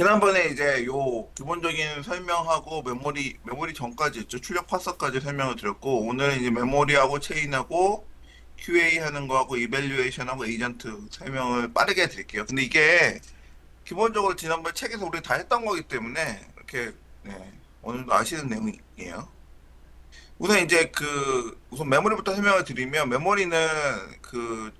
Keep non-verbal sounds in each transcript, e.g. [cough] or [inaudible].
지난번에 이제 요 기본적인 설명하고 메모리 메모리 전까지 했죠. 출력 파서까지 설명을 드렸고 오늘은 이제 메모리하고 체인하고 QA 하는 거하고 이밸류에이션하고 에이전트 설명을 빠르게 드릴게요. 근데 이게 기본적으로 지난번 책에서 우리 다 했던 거기 때문에 이렇게 네, 오늘도 아시는 내용이에요. 우선 이제 그 우선 메모리부터 설명을 드리면 메모리는 그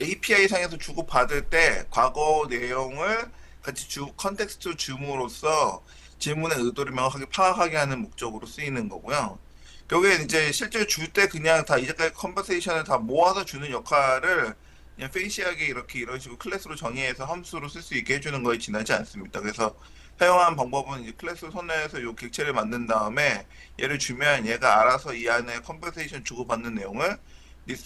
API 상에서 주고 받을 때 과거 내용을 같이 주 컨텍스트 줌으로써 질문의 의도를 명확하게 파악하게 하는 목적으로 쓰이는 거고요. 여기에 이제 실제로 줄때 그냥 다 이제까지 컨버세이션을 다 모아서 주는 역할을 그냥 페이시하게 이렇게 이런 식으로 클래스로 정의해서 함수로 쓸 수 있게 해주는 거에 지나지 않습니다. 그래서 사용한 방법은 이제 클래스 손에서 요 객체를 만든 다음에 얘를 주면 얘가 알아서 이 안에 컨버세이션 주고받는 내용을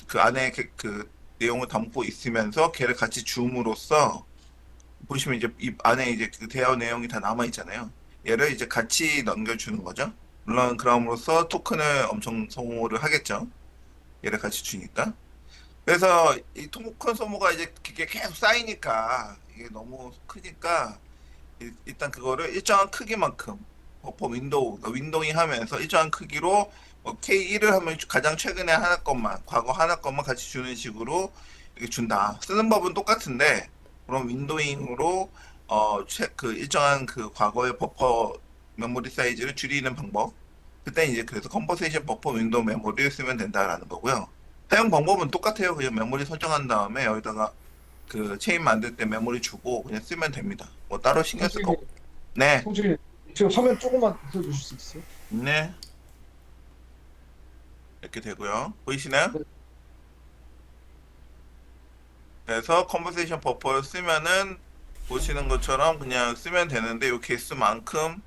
그 안에 그, 그 내용을 담고 있으면서 걔를 같이 줌으로써 보시면 이제 이 안에 이제 그 대화 내용이 다 남아 있잖아요. 얘를 이제 같이 넘겨주는 거죠. 물론 그럼으로써 토큰을 엄청 소모를 하겠죠. 얘를 같이 주니까. 그래서 이 토큰 소모가 이제 계속 쌓이니까 이게 너무 크니까 일- 일단 그거를 일정한 크기만큼 버퍼 윈도우, 그러니까 윈도잉 하면서 일정한 크기로 뭐 K1을 하면 가장 최근에 하나 것만, 과거 하나 것만 같이 주는 식으로 이렇게 준다. 쓰는 법은 똑같은데 그럼 윈도잉으로 어, 최, 그 일정한 그 과거의 버퍼 메모리 사이즈를 줄이는 방법. 그때 이제 그래서 컴퍼세이션 버퍼 윈도우 메모리를 쓰면 된다라는 거고요. 사용 방법은 똑같아요. 그냥 메모리 설정한 다음에 여기다가 그 체인 만들 때 메모리 주고 그냥 쓰면 됩니다. 뭐 따로 신경 쓸 거. 없- 네, 성준이 지금 화면 조금만 보여주실 수 있어요? 네. 이렇게 되고요. 보이시나요? 네. 그래서 컨버세이션 버퍼를 쓰면은 보시는 것처럼 그냥 쓰면 되는데 요 개수만큼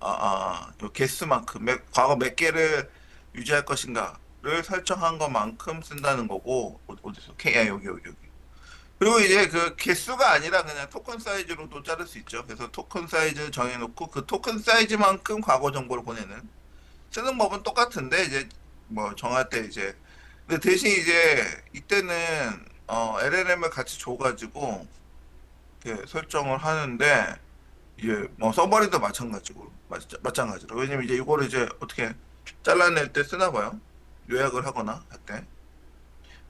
아, 아, 요 개수만큼 몇, 과거 몇 개를 유지할 것인가를 설정한 것만큼 쓴다는 거고 어- 어디서 K 아, 여기 여기 여기 그리고 이제 그 개수가 아니라 그냥 토큰 사이즈로도 자를 수 있죠. 그래서 토큰 사이즈 정해놓고 그 토큰 사이즈만큼 과거 정보를 보내는 쓰는 법은 똑같은데 이제 뭐 정할 때 이제 근데 대신 이제 이때는 어 LLM을 같이 줘가지고 이렇게 설정을 하는데 이제 뭐 서버리도 마찬가지고 마, 마찬가지로 왜냐면 이제 이거를 이제 어떻게 잘라낼 때 쓰나 봐요 요약을 하거나 할 때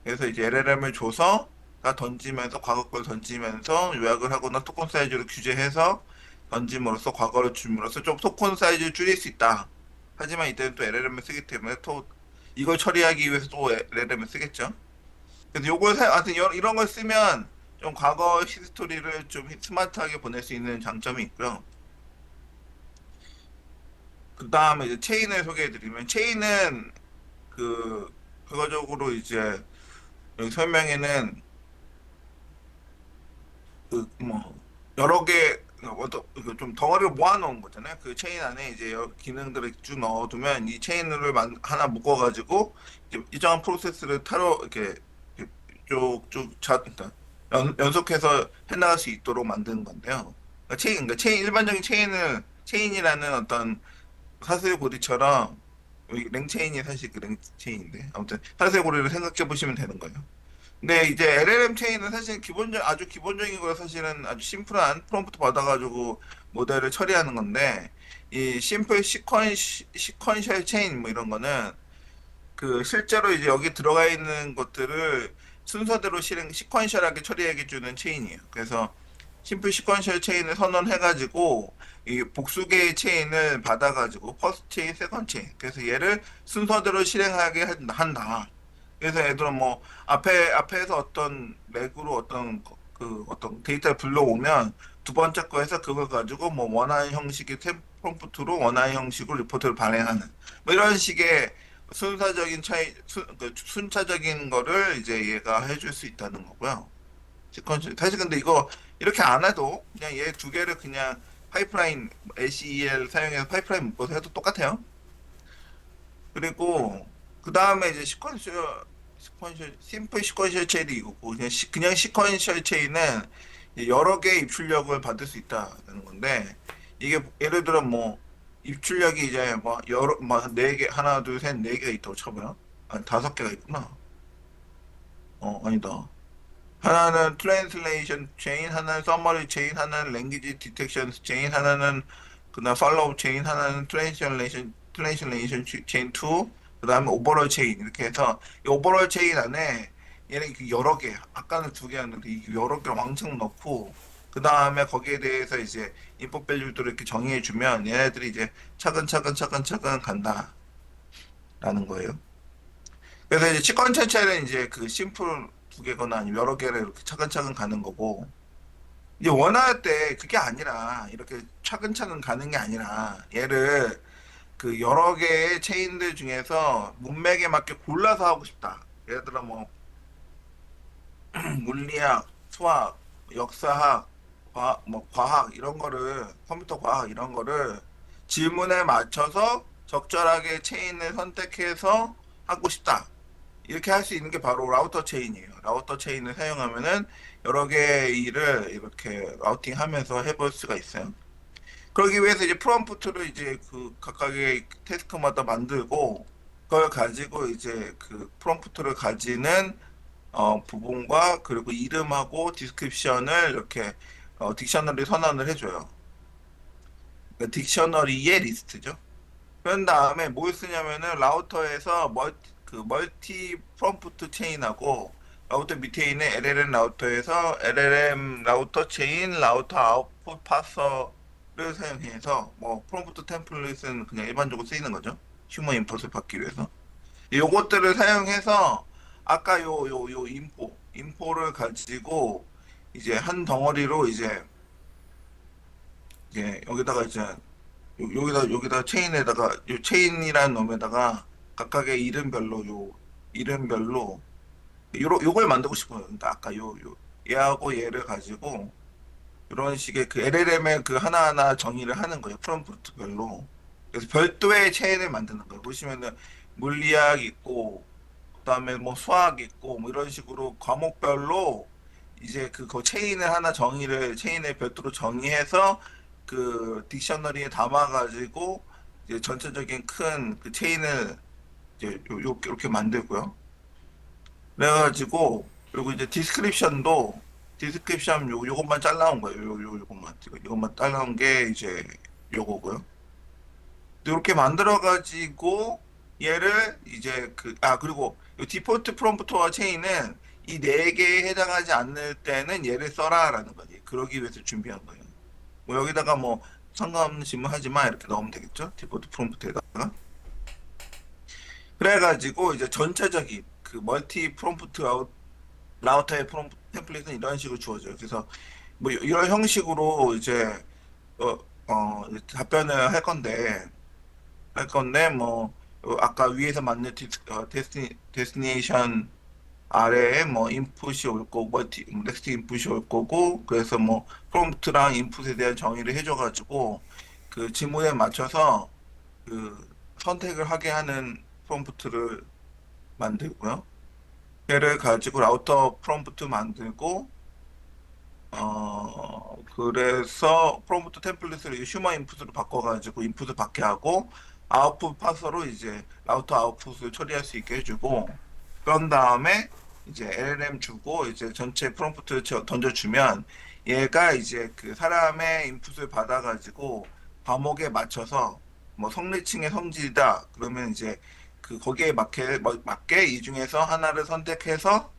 그래서 이제 LLM을 줘서 다 던지면서 과거 걸 던지면서 요약을 하거나 토큰 사이즈를 규제해서 던짐으로써 과거를 줌으로써 좀 토큰 사이즈를 줄일 수 있다. 하지만 이때는 또 LLM을 쓰기 때문에 또 이걸 처리하기 위해서 또 LLM을 쓰겠죠. 그래서 요걸 사, 하여튼 이런, 이런 걸 쓰면 좀 과거 히스토리를 좀 스마트하게 보낼 수 있는 장점이 있고요. 그 다음에 이제 체인을 소개해드리면 체인은 그 결과적으로 이제 여기 설명에는 그 뭐 여러 개 어떤 그좀 덩어리를 모아놓은 거잖아요. 그 체인 안에 이제 기능들을 쭉 넣어두면 이 체인을 만- 하나 묶어가지고 이제 일정한 프로세스를 타로 이렇게 쭉쭉 자 그러니까 연, 연속해서 해나갈 수 있도록 만드는 건데요. 그러니까 체인, 그러니까 체인 일반적인 체인을 체인이라는 어떤 사슬 고리처럼 여기 랭체인이 사실 그 랭체인인데 아무튼 사슬 고리를 생각해 보시면 되는 거예요. 근데 이제 LLM 체인은 사실 기본적 아주 기본적인 거 사실은 아주 심플한 프롬프트 받아가지고 모델을 처리하는 건데 이 심플 시퀀 시퀀셜 체인 뭐 이런 거는 그 실제로 이제 여기 들어가 있는 것들을 순서대로 실행 시퀀셜하게 처리해 주는 체인이에요. 그래서 심플 시퀀셜 체인을 선언해가지고 이 복수개의 체인을 받아가지고 퍼스트 체인, 세컨 체인. 그래서 얘를 순서대로 실행하게 한- 한다. 그래서 들어 뭐 앞에 앞에서 어떤 맥으로 어떤 거- 그 어떤 데이터를 불러오면 두 번째 거에서 그걸 가지고 뭐 원하는 형식의 템 프롬프트로 원하는 형식으로 리포트를 발행하는 뭐 이런 식의 순서적인 차이 순, 그 순차적인 거를 이제 얘가 해줄 수 있다는 거고요. 시퀀스 사실 근데 이거 이렇게 안 해도 그냥 얘 두 개를 그냥 파이프라인 SEL 사용해서 파이프라인 묶어서 해도 똑같아요. 그리고 그 다음에 이제 시퀀셜 시퀀셜 심플 시퀀셜 체인이 있고 그냥 시, 그냥 시퀀셜 체인은 여러 개의 입출력을 받을 수 있다는 건데 이게 예를 들어 뭐 입출력이 이제 뭐 여러 뭐네개 하나 둘 셋 네 개가 있다고 쳐봐요. 아니 다섯 개가 있구나. 어 아니다. 하나는 트랜슬레이션 체인, 하나는 서머리 체인, 하나는 랭귀지 디텍션 체인, 하나는 그다음 팔로우 체인, 하나는 트랜슬레이션 트랜슬레이션 체인 2, 그다음에 오버롤 체인 이렇게 해서 이 오버롤 체인 안에 얘는 그 여러 개, 아까는 두 개였는데 이 여러 개를 왕창 넣고 그 다음에 거기에 대해서 이제 인풋 밸류들을 이렇게 정의해 주면 얘네들이 이제 차근차근 차근차근 간다라는 거예요. 그래서 이제 치권 자체는 이제 그 심플 두 개거나 여러 개를 이렇게 차근차근 가는 거고 이제 원할 때 그게 아니라 이렇게 차근차근 가는 게 아니라 얘를 그 여러 개의 체인들 중에서 문맥에 맞게 골라서 하고 싶다. 예를 들어 뭐 [clears throat] 물리학, 수학, 역사학, 과학, 뭐 과학 이런 거를 컴퓨터 과학 이런 거를 질문에 맞춰서 적절하게 체인을 선택해서 하고 싶다. 이렇게 할 수 있는 게 바로 라우터 체인이에요. 라우터 체인을 사용하면은 여러 개의 일을 이렇게 라우팅 하면서 해볼 수가 있어요. 그러기 위해서 이제 프롬프트를 이제 그 각각의 태스크마다 만들고 그걸 가지고 이제 그 프롬프트를 가지는 어, 부분과 그리고 이름하고 디스크립션을 이렇게 어, 딕셔너리 선언을 해줘요. 그러니까 딕셔너리의 리스트죠. 그런 다음에 뭘 쓰냐면은 라우터에서 멀티, 그 멀티 프롬프트 체인하고 라우터 밑에 있는 LLM 라우터에서 LLM 라우터 체인, 라우터 아웃풋 파서를 사용해서 뭐 프롬프트 템플릿은 그냥 일반적으로 쓰이는 거죠. 휴먼 인풋을 받기 위해서. 요것들을 사용해서 아까 요 요 요 인포 인포를 가지고 이제 한 덩어리로 이제 이제 여기다가 이제 요- 여기다 여기다 체인에다가 요 체인이라는 놈에다가 각각의 이름별로 요 이름별로 요로 요걸 만들고 싶어요. 그러니까 아까 요 요 얘하고 얘를 가지고 이런 식의 그 LLM의 그 하나하나 정의를 하는 거예요. 프롬프트별로. 그래서 별도의 체인을 만드는 거예요. 보시면은 물리학 있고 그다음에 뭐 수학 있고 뭐 이런 식으로 과목별로 이제 그, 그 체인을 하나 정의를 체인을 별도로 정의해서 그 딕셔너리에 담아가지고 이제 전체적인 큰 그 체인을 이제 요, 요, 이렇게 만들고요. 그래가지고 그리고 이제 디스크립션도 디스크립션 요 요것만 잘라온 거예요. 요, 요 요것만 이거 이것만 잘라온 게 이제 요거고요. 이렇게 만들어가지고 얘를 이제 그 아 그리고 이 디폴트 프롬프트와 체인은 이 네 개에 해당하지 않을 때는 얘를 써라라는 거지. 그러기 위해서 준비한 거예요. 뭐 여기다가 뭐 상관없는 질문 하지 마 이렇게 넣으면 되겠죠? 디폴트 프롬프트에다가. 그래가지고 이제 전체적인 그 멀티 프롬프트 아웃 라우터의 프롬프트 템플릿은 이런 식으로 주어져요. 그래서 뭐 이런 형식으로 이제 어, 어 답변을 할 건데 할 건데 뭐 어, 아까 위에서 맞는 디, 어, 데스티, 데스티네이션 아래에 뭐 인풋이 올 거고 멀티 넥스트 인풋이 올 거고 그래서 뭐 프롬프트랑 인풋에 대한 정의를 해줘가지고 그 지문에 맞춰서 그 선택을 하게 하는 프롬프트를 만들고요. 얘를 가지고 라우터 프롬프트 만들고 어 그래서 프롬프트 템플릿을 휴먼 인풋으로 바꿔가지고 인풋을 받게 하고 아웃풋 파서로 이제 라우터 아웃풋을 처리할 수 있게 해주고 그런 다음에 이제 LLM 주고 이제 전체 프롬프트를 저- 던져주면 얘가 이제 그 사람의 인풋을 받아가지고 과목에 맞춰서 뭐 성리층의 성질이다 그러면 이제 그 거기에 맞게 뭐- 맞게 이 중에서 하나를 선택해서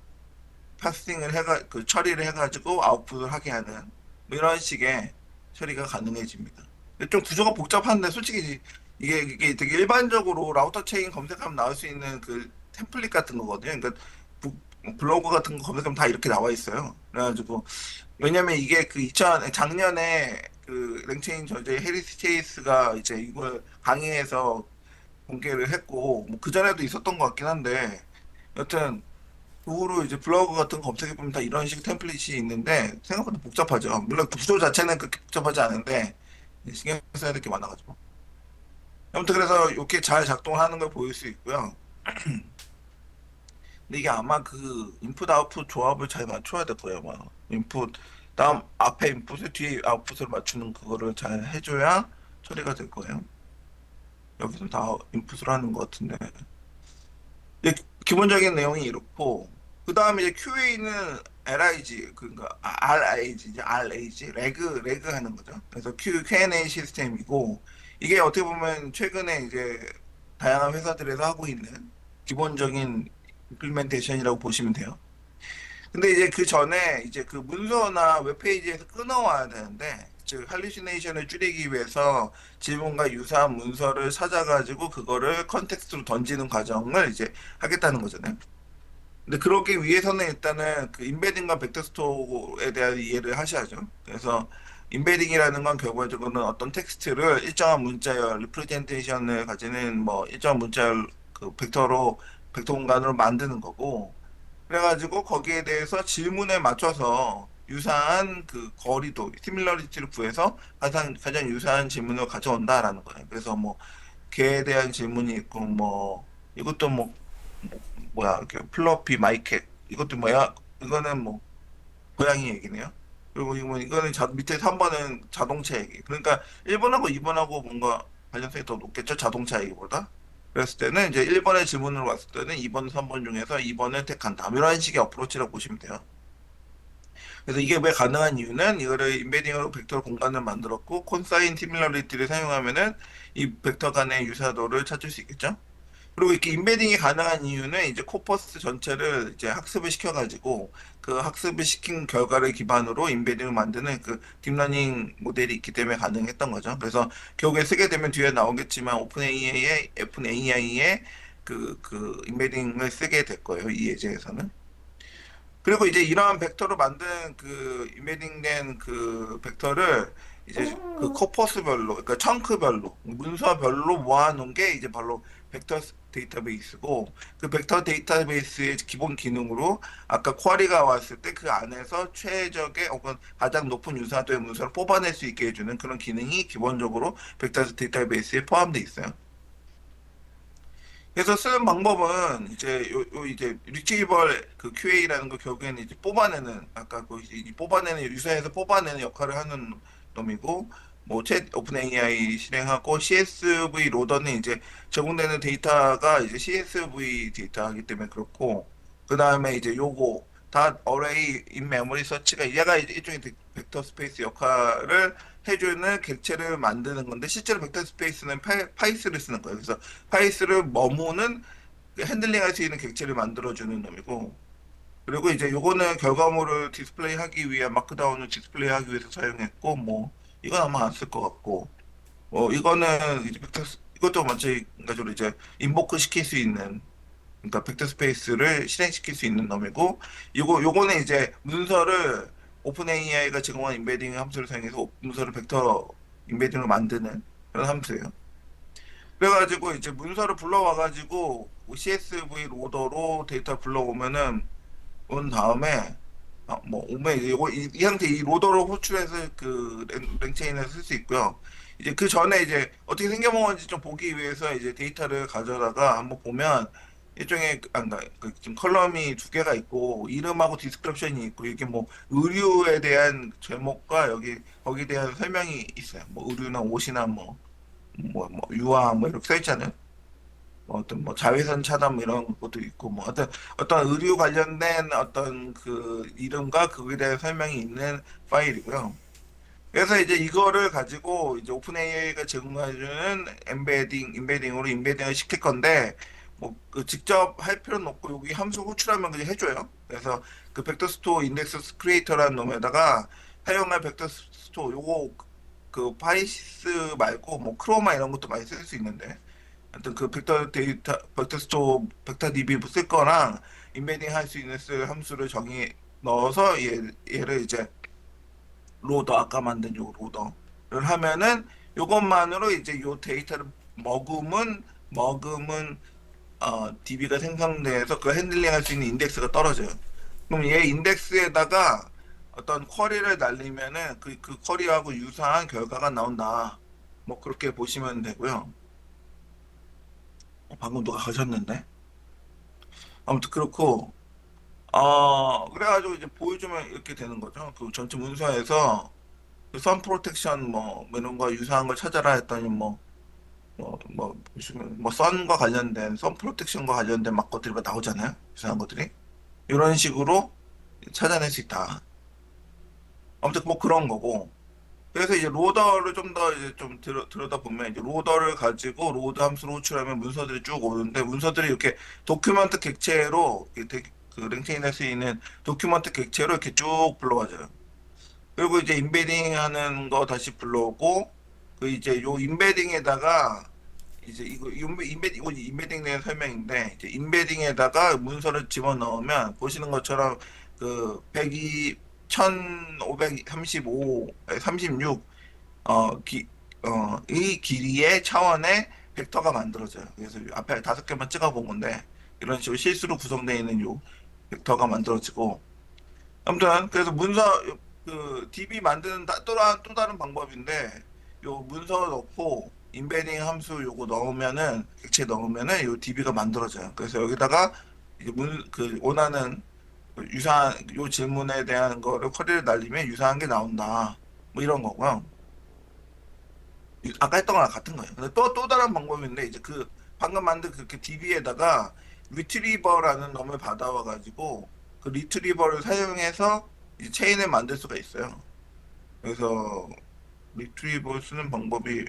파싱을 해가 그 처리를 해가지고 아웃풋을 하게 하는 뭐 이런 식의 처리가 가능해집니다. 좀 구조가 복잡한데 솔직히 이게 이게 되게 일반적으로 라우터 체인 검색하면 나올 수 있는 그 템플릿 같은 거거든요. 그러니까 부- 블로그 같은 거 검색하면 다 이렇게 나와 있어요. 그래가지고 왜냐면 이게 그 2000 작년에 그 랭체인 저제 해리스 체이스가 이제 이걸 강의해서 공개를 했고 뭐 그 전에도 있었던 것 같긴 한데 여튼 그 후로 이제 블로그 같은 거 검색해 보면 다 이런 식 템플릿이 있는데 생각보다 복잡하죠. 물론 구조 자체는 그렇게 복잡하지 않은데 신경 써야 될 게 많아가지고. 아무튼 그래서 이렇게 잘 작동하는 걸 보일 수 있고요. [clears throat] 근데 이게 아마 그 인풋 아웃풋 조합을 잘 맞춰야 될 거예요. 아마 인풋 다음 앞에 인풋을 뒤에 아웃풋을 맞추는 그거를 잘 해줘야 처리가 될 거예요. 여기서 다 인풋을 하는 것 같은데. 예, 기본적인 내용이 이렇고 그 다음에 이제 QA는 LIG 그러니까 RIG 이제 RAG 레그 레그 하는 거죠. 그래서 Q Q&A 시스템이고 이게 어떻게 보면 최근에 이제 다양한 회사들에서 하고 있는 기본적인 임플리멘테이션이라고 보시면 돼요. 근데 이제 그 전에 이제 그 문서나 웹페이지에서 끊어와야 되는데 즉 할루시네이션을 줄이기 위해서 질문과 유사한 문서를 찾아가지고 그거를 컨텍스트로 던지는 과정을 이제 하겠다는 거잖아요. 근데 그러기 위해서는 일단은 그 인베딩과 벡터 스토어에 대한 이해를 하셔야죠. 그래서 인베딩이라는 건 결과적으로는 어떤 텍스트를 일정한 문자열, 리프레젠테이션을 가지는 뭐 일정한 문자열 그 벡터로 공간으로 만드는 거고 그래가지고 거기에 대해서 질문에 맞춰서 유사한 그 거리도, 시밀러리티를 구해서 가장 가장 유사한 질문을 가져온다라는 거예요. 그래서 뭐 개에 대한 질문이 있고 뭐 이것도 뭐 뭐- 뭐야 이렇게 플러피 마이캣 이것도 뭐야 이거는 뭐 고양이 얘기네요. 그리고 이거 이거는 자, 밑에 3번은 자동차 얘기. 그러니까 1번하고 2번하고 뭔가 관련성이 더 높겠죠 자동차 얘기보다. 그랬을 때는 이제 1번의 질문을 왔을 때는 2번, 3번 중에서 2번을 택한다. 뭐 이런 식의 어프로치라고 보시면 돼요. 그래서 이게 왜 가능한 이유는 이거를 인베딩으로 벡터 공간을 만들었고 콘사인 시밀러리티를 사용하면은 이 벡터 간의 유사도를 찾을 수 있겠죠. 그리고 이렇게 인베딩이 가능한 이유는 이제 코퍼스 전체를 이제 학습을 시켜가지고 그 학습을 시킨 결과를 기반으로 인베딩을 만드는 그 딥러닝 모델이 있기 때문에 가능했던 거죠. 그래서 결국에 쓰게 되면 뒤에 나오겠지만 오픈 AI의 오픈 AI의 그, 그 인베딩을 쓰게 될 거예요. 이 예제에서는. 그리고 이제 이러한 벡터로 만든 그 인베딩된 그 벡터를 이제 그 코퍼스별로, 그러니까 청크별로, 문서별로 모아놓은 게 이제 바로 벡터 데이터베이스고 그 벡터 데이터베이스의 기본 기능으로 아까 쿼리가 왔을 때 그 안에서 최적의 혹은 가장 높은 유사도의 문서를 뽑아낼 수 있게 해주는 그런 기능이 기본적으로 벡터 데이터베이스에 포함되어 있어요. 그래서 쓰는 방법은 이제 요, 요 이제 리트리벌 그 QA라는 거 결국에는 이제 뽑아내는 아까 그 뽑아내는 유사에서 뽑아내는 역할을 하는 놈이고 뭐챗 오픈 AI 실행하고 CSV 로더는 이제 제공되는 데이터가 이제 CSV 데이터이기 때문에 그렇고 그 다음에 이제 요거 다 어레이 인 메모리 서치가 얘가 이제 일종의 데- 벡터 스페이스 역할을 해주는 객체를 만드는 건데 실제로 벡터 스페이스는 파이, 파이스를 쓰는 거예요. 그래서 파이스를 머무는 그 핸들링할 수 있는 객체를 만들어주는 놈이고 그리고 이제 요거는 결과물을 디스플레이하기 위해 마크다운을 디스플레이하기 위해서 사용했고 뭐 이건 아마 안 쓸 것 같고 어 이거는 이제 벡터 스- 이것도 마찬가지로 이제 인보크 시킬 수 있는 그러니까 벡터 스페이스를 실행시킬 수 있는 놈이고 요거 요거는 이제 문서를 오픈 AI가 제공한 인베딩 함수를 사용해서 오- 문서를 백터 인베딩으로 만드는 그런 함수예요. 그래가지고 이제 문서를 불러와가지고 CSV 로더로 데이터 불러오면은 온 다음에 아, 뭐 오면 이제 요거 이, 이 상태 이 로더로 호출해서 그 랭- 랭체인을 쓸 수 있고요. 이제 그 전에 이제 어떻게 생겨 먹었는지 좀 보기 위해서 이제 데이터를 가져다가 한번 보면 일종의 그- 아, 그러니까 그 지금 컬럼이 두 개가 있고 이름하고 디스크립션이 있고 이게 뭐 의류에 대한 제목과 여기 거기에 대한 설명이 있어요. 뭐 의류나 옷이나 뭐뭐뭐 유아 뭐 이렇게 써 있잖아요. 뭐 어떤 뭐 자외선 차단 뭐 이런 것도 있고 뭐 어떤 어떤 의류 관련된 어떤 그 이름과 그거에 대한 설명이 있는 파일이고요. 그래서 이제 이거를 가지고 이제 오픈 AI가 제공해주는 엠베딩, 인베딩으로 인베딩을 시킬 건데 뭐 그 직접 할 필요는 없고 여기 함수 호출하면 그냥 해줘요. 그래서 그 벡터 스토어 인덱스 크리에이터라는 놈에다가 사용할 벡터 스토어 요거 그 파이스 말고 뭐 크로마 이런 것도 많이 쓸 수 있는데 하여튼 그 벡터 데이터 벡터 스토어 벡터 DB 쓸 거랑 인베딩 할 수 있는 쓸 함수를 정의 넣어서 얘, 얘를 이제 로더 아까 만든 요 로더를 하면은 요것만으로 이제 요 데이터를 머금은 머금은 어 DB가 생성돼서 그 핸들링 할 수 있는 인덱스가 떨어져요. 그럼 얘 인덱스에다가 어떤 쿼리를 날리면은 그, 그 쿼리하고 유사한 결과가 나온다. 뭐 그렇게 보시면 되고요. 어, 방금 누가 가셨는데? 아무튼 그렇고 어 그래가지고 이제 보여주면 이렇게 되는 거죠. 그 전체 문서에서 선 프로텍션 뭐 이런 거 유사한 걸 찾아라 했더니 뭐 뭐, 뭐, 보시면, 뭐, 선과 관련된, 선 프로텍션과 관련된 막 것들이 막 나오잖아요? 유사한 것들이. 이런 식으로 찾아낼 수 있다. 아무튼 뭐 그런 거고. 그래서 이제 로더를 좀 더 이제 좀 들여, 들여다 보면 이제 로더를 가지고 로드 함수로 호출하면 문서들이 쭉 오는데 문서들이 이렇게 도큐먼트 객체로 그 랭체인에 쓰이는 도큐먼트 객체로 이렇게 쭉 불러와줘요. 그리고 이제 인베딩 하는 거 다시 불러오고 그 이제 요 인베딩에다가 이제 이거 인베딩 이거 인베딩 된 설명인데 이제 인베딩에다가 문서를 집어 넣으면 보시는 것처럼 그 102 1535 36 어, 기, 어, 이 길이의 차원의 벡터가 만들어져요. 그래서 앞에 다섯 개만 찍어 본 건데 이런 식으로 실수로 구성되어 있는 요 벡터가 만들어지고 아무튼 그래서 문서 그 DB 만드는 다- 또, 다- 또 다른 방법인데 요 문서 넣고 인베딩 함수 요거 넣으면은 객체 넣으면은 요 DB가 만들어져요. 그래서 여기다가 이제 문 그 원하는 그 유사한 요 질문에 대한 거를 쿼리를 날리면 유사한 게 나온다. 뭐 이런 거고요. 이- 아까 했던 거랑 같은 거예요. 근데 또 또 다른 방법인데 이제 그 방금 만든 그 DB에다가 리트리버라는 놈을 받아와 가지고 그 리트리버를 사용해서 이제 체인을 만들 수가 있어요. 그래서 리트리버 쓰는 방법이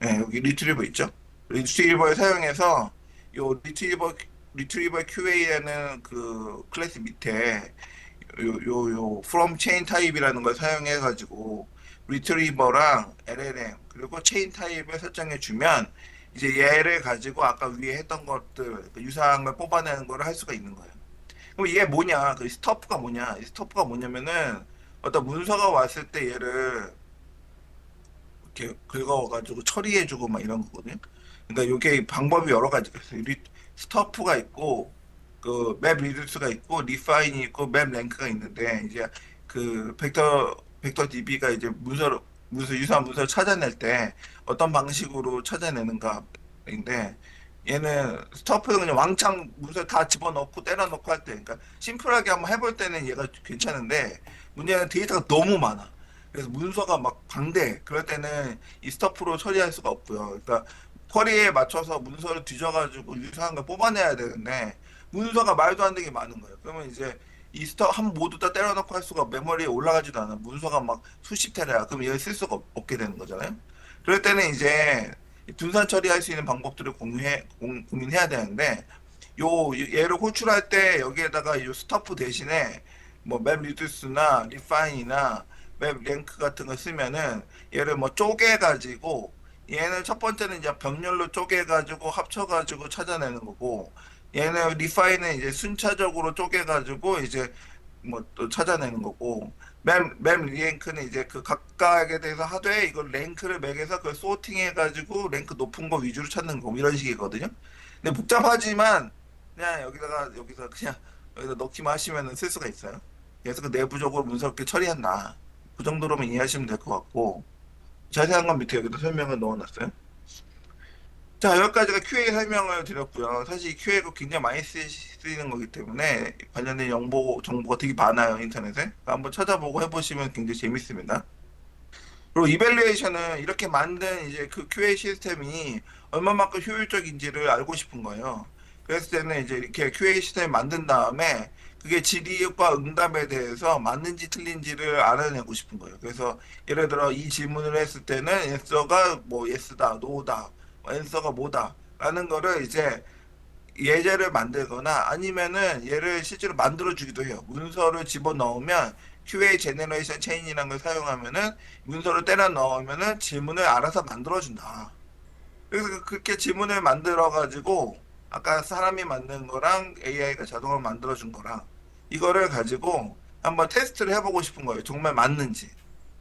네, 여기 리트리버 있죠? 리트리버를 사용해서 요 리트리버 리트리버 QA라는 그 클래스 밑에 요요 요 from chain type이라는 걸 사용해 가지고 리트리버랑 LLM 그리고 체인 타입을 설정해 주면 이제 얘를 가지고 아까 위에 했던 것들 그 유사한 걸 뽑아내는 걸 할 수가 있는 거예요. 그럼 이게 뭐냐? 그 스토프가 뭐냐? 이 스토프가 뭐냐면은 어떤 문서가 왔을 때 얘를 이렇게 긁어가지고 처리해주고 막 이런 거거든요. 그러니까 이게 방법이 여러 가지가 있어요. 리, 스토프가 있고 그 맵 리듀스가 있고 리파인이 있고 맵 랭크가 있는데 이제 그 벡터 벡터 DB가 이제 문서를 문서 유사한 문서를 찾아낼 때 어떤 방식으로 찾아내는가인데 얘는 스토프는 그냥 왕창 문서 다 집어넣고 때려넣고 할 때 그러니까 심플하게 한번 해볼 때는 얘가 괜찮은데 문제는 데이터가 너무 많아. 그래서 문서가 막 방대. 그럴 때는 이 스토프로 처리할 수가 없고요. 그러니까 쿼리에 맞춰서 문서를 뒤져가지고 유사한 걸 뽑아내야 되는데 문서가 말도 안 되게 많은 거예요. 그러면 이제 이 스톱 한 모두 다 때려넣고 할 수가 메모리에 올라가지도 않아. 문서가 막 수십 테라야. 그럼 얘를 쓸 수가 없, 게 되는 거잖아요. 그럴 때는 이제 분산 처리할 수 있는 방법들을 공유해 공, 고민해야 되는데 요 얘를 호출할 때 여기에다가 요 스토프 대신에 뭐맵 리듀스나 리파인이나 맵 랭크 같은 거 쓰면은 얘를 뭐 쪼개 가지고 얘는 첫 번째는 이제 병렬로 쪼개 가지고 합쳐 가지고 찾아내는 거고 얘는 리파인은 이제 순차적으로 쪼개 가지고 이제 뭐 또 찾아내는 거고 맵, 맵 랭크는 이제 그 각각에 대해서 하되 이걸 랭크를 매겨서 그걸 소팅해 가지고 랭크 높은 거 위주로 찾는 거 이런 식이거든요. 근데 복잡하지만 그냥 여기다가 여기서 그냥 여기다 넣기만 하시면은 쓸 수가 있어요. 그래서 그 내부적으로 문서롭게 처리한다. 그 정도로만 이해하시면 될 것 같고 자세한 건 밑에 여기다 설명을 넣어놨어요. 자 여기까지가 QA 설명을 드렸고요. 사실 이 QA가 굉장히 많이 쓰, 쓰이는 거기 때문에 관련된 정보 정보가 되게 많아요 인터넷에. 그러니까 한번 찾아보고 해보시면 굉장히 재밌습니다. 그리고 이벨리에이션은 이렇게 만든 이제 그 QA 시스템이 얼마만큼 효율적인지를 알고 싶은 거예요. 그랬을 때는 이제 이렇게 QA 시스템을 만든 다음에 그게 질의과 응답에 대해서 맞는지 틀린지를 알아내고 싶은 거예요. 그래서 예를 들어 이 질문을 했을 때는 answer가 뭐 yes다, no다, answer가 뭐다 라는 거를 이제 예제를 만들거나 아니면은 얘를 실제로 만들어 주기도 해요. 문서를 집어 넣으면 QA 제너레이션 체인이라는 걸 사용하면은 문서를 때려 넣으면은 질문을 알아서 만들어 준다. 그래서 그- 그렇게 질문을 만들어 가지고 아까 사람이 만든 거랑 AI가 자동으로 만들어 준 거랑 이거를 가지고 한번 테스트를 해보고 싶은 거예요. 정말 맞는지.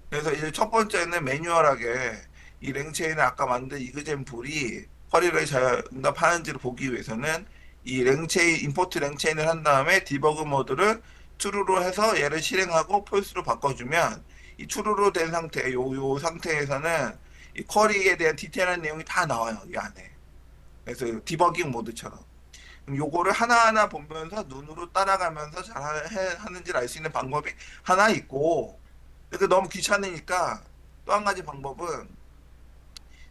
그래서 이제 첫 번째는 매뉴얼하게 이 랭체인을 아까 만든 이그젠플이 쿼리를 잘 응답하는지를 보기 위해서는 이 랭체인 임포트 랭체인을 한 다음에 디버그 모드를 true로 해서 얘를 실행하고 false로 바꿔주면 이 true로 된 상태, 요, 요 상태에서는 이 쿼리에 대한 디테일한 내용이 다 나와요, 이 안에. 그래서 디버깅 모드처럼. 요거를 하나하나 보면서 눈으로 따라가면서 잘 하는지를 알 수 있는 방법이 하나 있고, 근데 너무 귀찮으니까 또 한 가지 방법은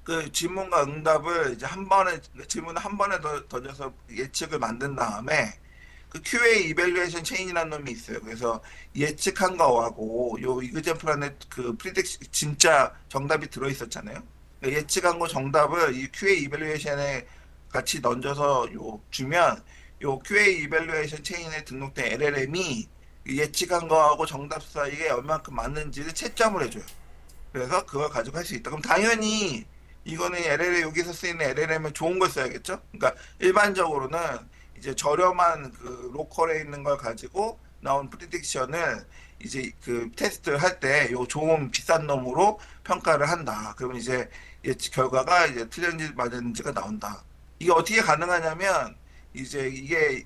그 질문과 응답을 이제 한 번에 질문을 한 번에 더 던져서 예측을 만든 다음에 그그 QA 이벨루에이션 체인이라는 놈이 있어요. 그래서 예측한 거하고 요 이그젠플 안에 그 프리딕 진짜 정답이 들어 있었잖아요. 그러니까 예측한 거 정답을 이 QA 이벨루에이션에 같이 던져서 요 주면 요 QA 이벨루에이션 체인에 등록된 LLM이 예측한 거하고 정답 사이에 얼만큼 맞는지를 채점을 해줘요. 그래서 그걸 가지고 할 수 있다. 그럼 당연히 이거는 LLM 여기서 쓰이는 LLM은 좋은 걸 써야겠죠. 그러니까 일반적으로는 이제 저렴한 그 로컬에 있는 걸 가지고 나온 프리딕션을 이제 그 테스트를 할 때 요 좋은 비싼 놈으로 평가를 한다. 그러면 이제 예측 결과가 이제 틀렸는지 맞았는지가 나온다. 이게 어떻게 가능하냐면 이제 이게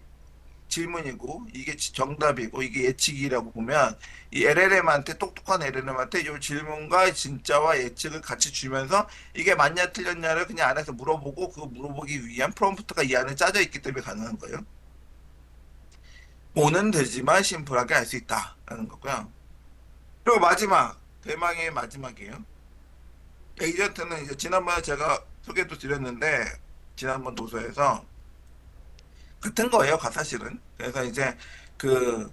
질문이고 이게 지- 정답이고 이게 예측이라고 보면 이 LLM한테 똑똑한 LLM한테 이 질문과 진짜와 예측을 같이 주면서 이게 맞냐 틀렸냐를 그냥 안에서 물어보고 그 물어보기 위한 프롬프트가 이 안에 짜져 있기 때문에 가능한 거예요. 오는 되지만 심플하게 할수 있다라는 거고요. 그리고 마지막 대망의 마지막이에요. 에이전트는 이제 지난번에 제가 소개도 드렸는데 지난번 도서에서 같은 거예요, 가- 사실은. 그래서 이제 그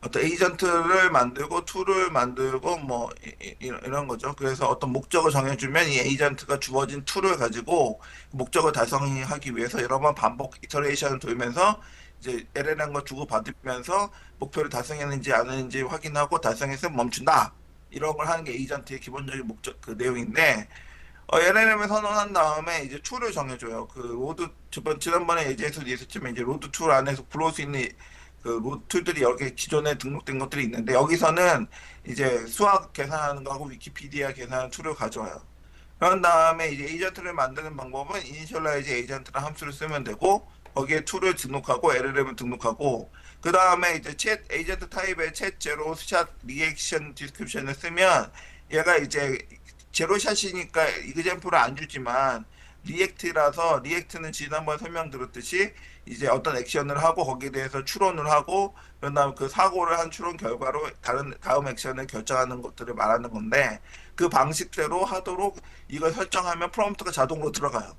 어떤 에이전트를 만들고 툴을 만들고 뭐 이- 이- 이런 거죠. 그래서 어떤 목적을 정해주면 이 에이전트가 주어진 툴을 가지고 목적을 달성하기 위해서 여러 번 반복 이터레이션을 돌면서 이제 LLM과 주고 받으면서 목표를 달성했는지 안 했는지 확인하고 달성했으면 멈춘다. 이런 걸 하는 게 에이전트의 기본적인 목적 그 내용인데 어, LLM을 선언한 다음에 이제 툴을 정해줘요. 그 로드 저번 지난번에 예제에서도 있었지만 이제 로드 툴 안에서 불러올 수 있는 그 로드 툴들이 개 기존에 등록된 것들이 있는데 여기서는 이제 수학 계산하는 거하고 위키피디아 계산하는 툴을 가져와요. 그런 다음에 이제 에이전트를 만드는 방법은 이니셜라이즈 에이전트라는 함수를 쓰면 되고 거기에 툴을 등록하고 LLM을 등록하고 그 다음에 이제 챗 에이전트 타입의 챗 제로 샷 리액션 디스크립션을 쓰면 얘가 이제 제로샷이니까 이그젠플을 안 주지만 리액트라서 리액트는 지난번에 설명드렸듯이 이제 어떤 액션을 하고 거기에 대해서 추론을 하고 그런 다음 그 사고를 한 추론 결과로 다른 다음 액션을 결정하는 것들을 말하는 건데 그 방식대로 하도록 이걸 설정하면 프롬프트가 자동으로 들어가요.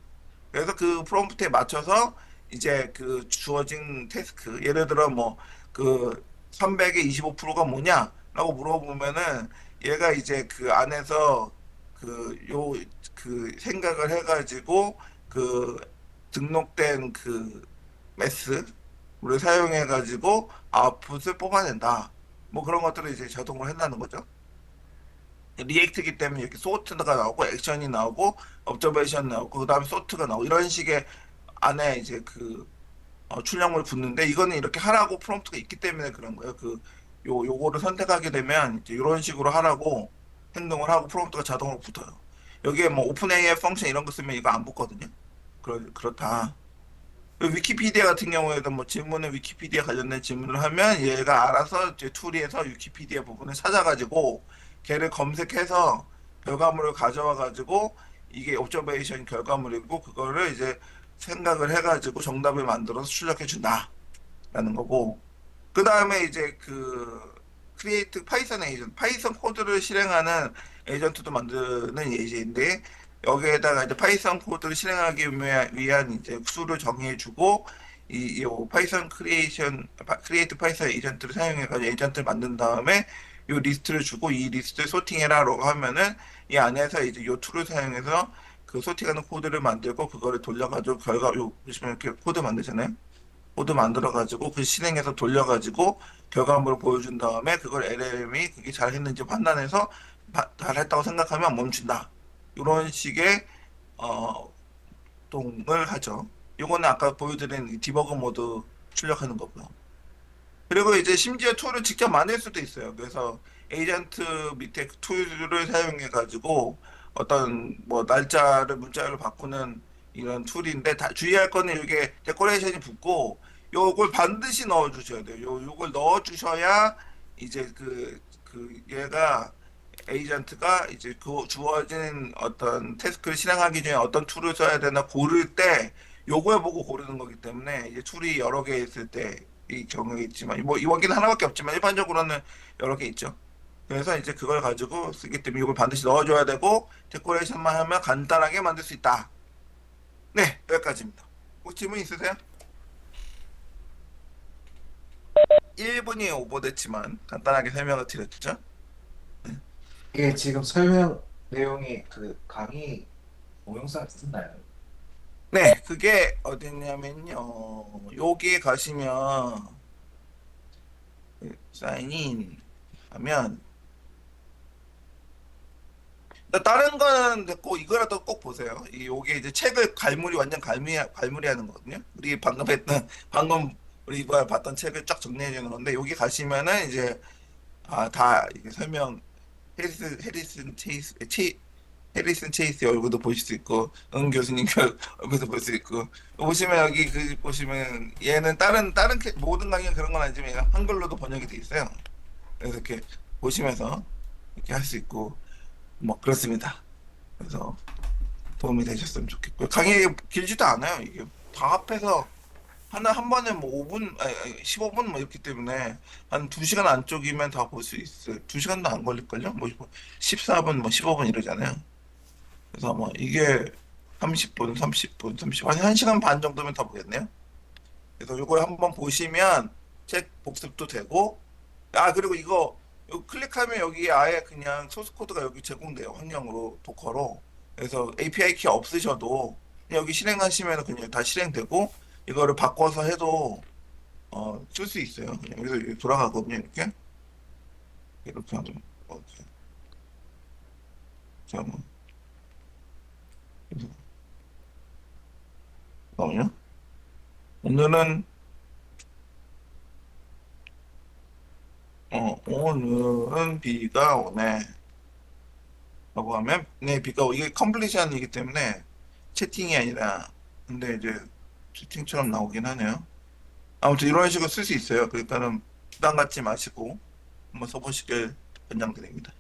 그래서 그 프롬프트에 맞춰서 이제 그 주어진 태스크 예를 들어 뭐 그 300의 25%가 뭐냐라고 물어보면은 얘가 이제 그 안에서 그 요 그 생각을 해가지고 그 등록된 그 매스를 사용해가지고 아웃풋을 뽑아낸다. 뭐 그런 것들을 이제 자동으로 한다는 거죠. 리액트기 때문에 이렇게 소트가 나오고 액션이 나오고 업저베이션 나오고 그다음에 소트가 나오고 이런 식의 안에 이제 그 어, 출력물 붙는데 이거는 이렇게 하라고 프롬프트가 있기 때문에 그런 거예요. 그 요 요거를 선택하게 되면 이제 이런 식으로 하라고 행동을 하고 프롬프트가 자동으로 붙어요. 여기에 뭐 오픈 AI 펑션 이런 거 쓰면 이거 안 붙거든요. 그렇 그렇다. 그 위키피디아 같은 경우에도 뭐 질문에 위키피디아 관련된 질문을 하면 얘가 알아서 이제 툴에서 위키피디아 부분을 찾아가지고 걔를 검색해서 결과물을 가져와 가지고 이게 옵저베이션 결과물이고 그거를 이제 생각을 해가지고 정답을 만들어서 출력해 준다라는 거고 그 다음에 이제 그 크리에이트 파이썬 에이전트 파이썬 코드를 실행하는 에이전트도 만드는 예제인데 여기에다가 이제 파이썬 코드를 실행하기 위한, 이제 수를 정해주고 이, 이 파이썬 크리에이션 크리에이트 파이썬 에이전트를 사용해가지고 에이전트를 만든 다음에 이 리스트를 주고 이 리스트를 소팅해라라고 하면은 이 안에서 이제 이 툴을 사용해서 그 소팅하는 코드를 만들고 그거를 돌려가지고 결과 요 보시면 이렇게 코드 만들잖아요. 코드 만들어가지고 그 실행해서 돌려가지고 결과물을 보여준 다음에 그걸 LLM이 그게 잘 했는지 판단해서 바- 잘했다고 생각하면 멈춘다. 이런 식의 어 동을 하죠. 요거는 아까 보여드린 이 디버그 모드 출력하는 거고요. 그리고 이제 심지어 툴을 직접 만들 수도 있어요. 그래서 에이전트 밑에 그 툴을 사용해 가지고 어떤 뭐 날짜를 문자로 바꾸는 이런 툴인데 다 주의할 거는 이게 데코레이션이 붙고 요걸 반드시 넣어 주셔야 돼요. 요 요걸 넣어 주셔야 이제 그 그 얘가 에이전트가 이제 그 주어진 어떤 태스크를 실행하기 전에 어떤 툴을 써야 되나 고를 때 요거에 보고 고르는 거기 때문에 이제 툴이 여러 개 있을 때 이 경우에 있지만 뭐 이원기는 하나밖에 없지만 일반적으로는 여러 개 있죠. 그래서 이제 그걸 가지고 쓰기 때문에 이걸 반드시 넣어줘야 되고 데코레이션만 하면 간단하게 만들 수 있다. 네 여기까지입니다. 혹 질문 있으세요? 1분이 오버됐지만 간단하게 설명을 드렸죠. 이게 지금 설명 내용이 그 강의 동영상 있나요? 네, 그게 어딨냐면요. 여기 가시면 그 사인인 하면 나 다른 거는 됐고 이거라도 꼭 보세요. 이 요게 이제 책을 갈무리 완전 갈무리 갈무리 하는 거거든요. 우리 방금 했던 방금 우리 이번에 봤던 책을 쫙 정리해 주는 건데 여기 가시면은 이제 아다 설명 해리슨 해리슨 체이스 체 해리슨 체이스 얼굴도 보실 수 있고 은 교수님 그 [laughs] 얼굴도 볼 수 있고 보시면 여기 그 보시면 얘는 다른 다른 캐- 모든 강의 그런 건 아니지만 한글로도 번역이 돼 있어요. 그래서 이렇게 보시면서 이렇게 할 수 있고 뭐 그렇습니다. 그래서 도움이 되셨으면 좋겠고요. 강의 길지도 않아요. 이게 다 합해서 하나 한 번에 뭐 5분, 아니, 아니, 15분 뭐 이렇기 때문에 한 2시간 안쪽이면 다 볼 수 있어요. 2시간도 안 걸릴걸요? 뭐 14분, 뭐 15분 이러잖아요. 그래서 뭐 이게 30분, 30분, 30, 한 1시간 반 정도면 다 보겠네요. 그래서 이걸 한번 보시면 책 복습도 되고, 아, 그리고 이거, 이거 클릭하면 여기 아예 그냥 소스 코드가 여기 제공돼요. 환경으로, 도커로. 그래서 API 키 없으셔도 여기 실행하시면 그냥 다 실행되고, 이거를 바꿔서 해도, 어, 쓸 수 있어요. 그냥 여기서 이렇게 돌아가거든요, 이렇게. 이렇게 하면, 어, 이렇게. 자, 뭐. 잠깐만요. 오늘은 어, 오늘은 비가 오네. 라고 하면, 네, 비가 오, 이게 컴플리션이기 때문에 채팅이 아니라, 근데 이제 채팅처럼 나오긴 하네요. 아무튼 이런 식으로 쓸 수 있어요. 그러니까는 부담 갖지 마시고 한번 써보시길 권장드립니다.